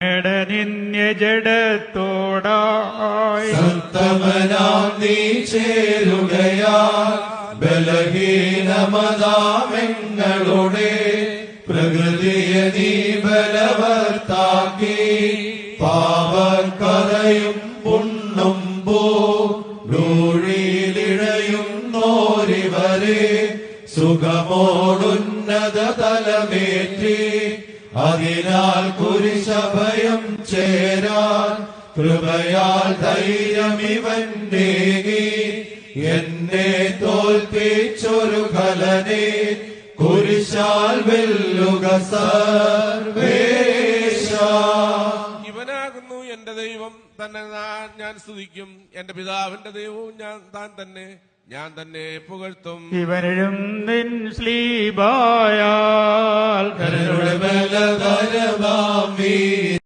നിന്യജടത്തോടായി സത്തമനാം നീ ചേരുകയാ ബലഹീനമതാമെങ്ങളുടെ പ്രകൃതിയെ നീ ബലവത്താക്കി കഥയും പുണ്ണുമ്പോ ലൂഴിയിലിഴയും നോരിവരെ സുഖമോടുന്നത തലമേറ്റി അതിനാൽ കുരിശഭയം ചേരാൻ കൃപയാൽ ധൈര്യമിവന്റേകി എന്നെ തോൽപ്പിച്ചൊരു കലനെ കുരിശാൽ വെല്ലുക സർവേശ. ഇവനാകുന്നു എന്റെ ദൈവം തന്നെ ഞാൻ- സ്തുതിക്കും. എന്റെ പിതാവിന്റെ ദൈവവും ഞാൻ താൻ തന്നെ ഞാൻ തന്നെ പുകഴ്ത്തും. ഇവരും നിൻ